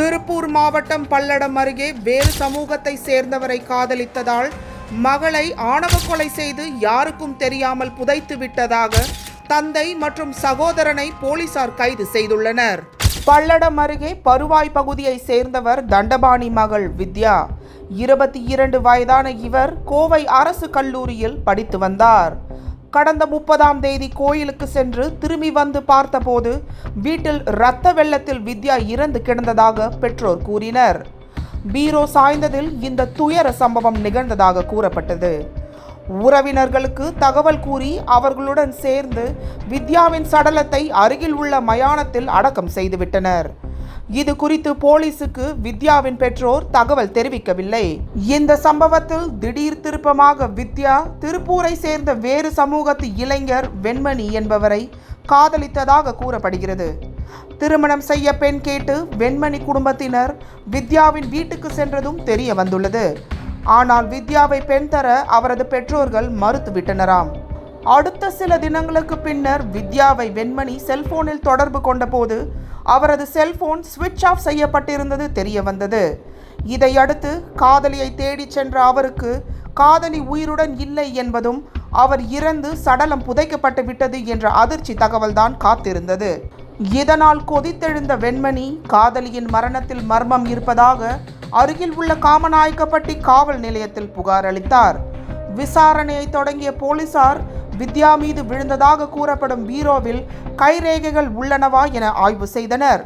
திருப்பூர் மாவட்டம் பல்லடம் அருகே வேறு சமூகத்தை சேர்ந்தவரை காதலித்ததால் மகளை ஆணவ கொலை செய்து யாருக்கும் தெரியாமல் புதைத்து விட்டதாக தந்தை மற்றும் சகோதரனை போலீசார் கைது செய்துள்ளனர். பல்லடம் அருகே பருவாய் பகுதியை சேர்ந்தவர் தண்டபாணி மகள் வித்யா. இருபத்தி இரண்டு வயதான இவர் கோவை அரசு கல்லூரியில் படித்து வந்தார். கடந்த முப்பதாம் தேதி கோயிலுக்கு சென்று திரும்பி வந்து பார்த்தபோது வீட்டில் இரத்த வெள்ளத்தில் வித்யா இறந்து கிடந்ததாக பெற்றோர் கூறினர். பீரோ சாய்ந்ததில் இந்த துயர சம்பவம் நிகழ்ந்ததாக கூறப்பட்டது. உறவினர்களுக்கு தகவல் கூறி அவர்களுடன் சேர்ந்து வித்யாவின் சடலத்தை அருகில் உள்ள மயானத்தில் அடக்கம் செய்துவிட்டனர். இது குறித்து போலீசுக்கு வித்யாவின் பெற்றோர் தகவல் தெரிவிக்கவில்லை. இந்த சம்பவத்தில் திடீர் திருப்பமாக வித்யா திருப்பூரை சேர்ந்த வேறு சமூகத்து இளைஞர் வெண்மணி என்பவரை காதலித்ததாக கூறப்படுகிறது. திருமணம் செய்ய பெண் கேட்டு வெண்மணி குடும்பத்தினர் வித்யாவின் வீட்டுக்கு சென்றதும் தெரிய வந்துள்ளது. ஆனால் வித்யாவை பெண் தர அவரது பெற்றோர்கள் மறுத்துவிட்டனராம். அடுத்த சில தினங்களுக்கு பின்னர் வித்யாவை வெண்மணி செல்போனில் தொடர்பு கொண்டபோது அவரது செல்போன் சுவிட்ச் ஆஃப் செய்யப்பட்டிருந்தது தெரிய வந்தது இதையடுத்து காதலியை தேடிச் சென்ற அவருக்கு காதலி உயிருடன் இல்லை என்பதும் அவர் இறந்து சடலம் புதைக்கப்பட்டு விட்டது என்ற அதிர்ச்சி தகவல்தான் காத்திருந்தது. இதனால் கொதித்தெழுந்த வெண்மணி காதலியின் மரணத்தில் மர்மம் இருப்பதாக அருகில் உள்ள காமநாயக்கப்பட்டி காவல் நிலையத்தில் புகார் அளித்தார். விசாரணையை தொடங்கிய போலீசார் வித்யா மீது விழுந்ததாக கூறப்படும் பீரோவில் கைரேகைகள் உள்ளனவா என ஆய்வு செய்தனர்.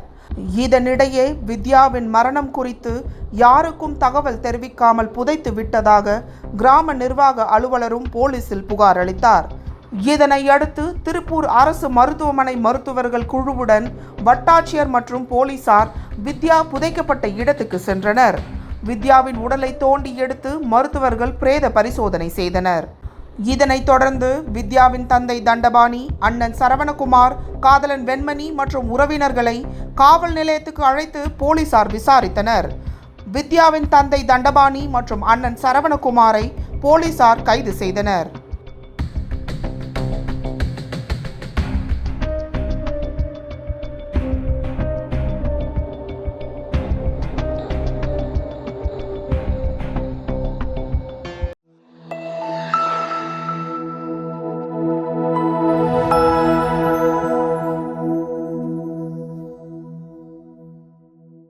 இதனிடையே வித்யாவின் மரணம் குறித்து யாருக்கும் தகவல் தெரிவிக்காமல் புதைத்து விட்டதாக கிராம நிர்வாக அலுவலரும் போலீசில் புகார் அளித்தார். இதனை அடுத்து திருப்பூர் அரசு மருத்துவமனை மருத்துவர்கள் குழுவுடன் வட்டாட்சியர் மற்றும் போலீசார் வித்யா புதைக்கப்பட்ட இடத்துக்கு சென்றனர். வித்யாவின் உடலை தோண்டி எடுத்து மருத்துவர்கள் பிரேத பரிசோதனை செய்தனர். இதனைத் தொடர்ந்து வித்யாவின் தந்தை தண்டபாணி அண்ணன் சரவணகுமார் காதலன் வெண்மணி மற்றும் உறவினர்களை காவல் நிலையத்துக்கு அழைத்து போலீசார் விசாரித்தனர். வித்யாவின் தந்தை தண்டபாணி மற்றும் அண்ணன் சரவணகுமாரை போலீசார் கைது செய்தனர்.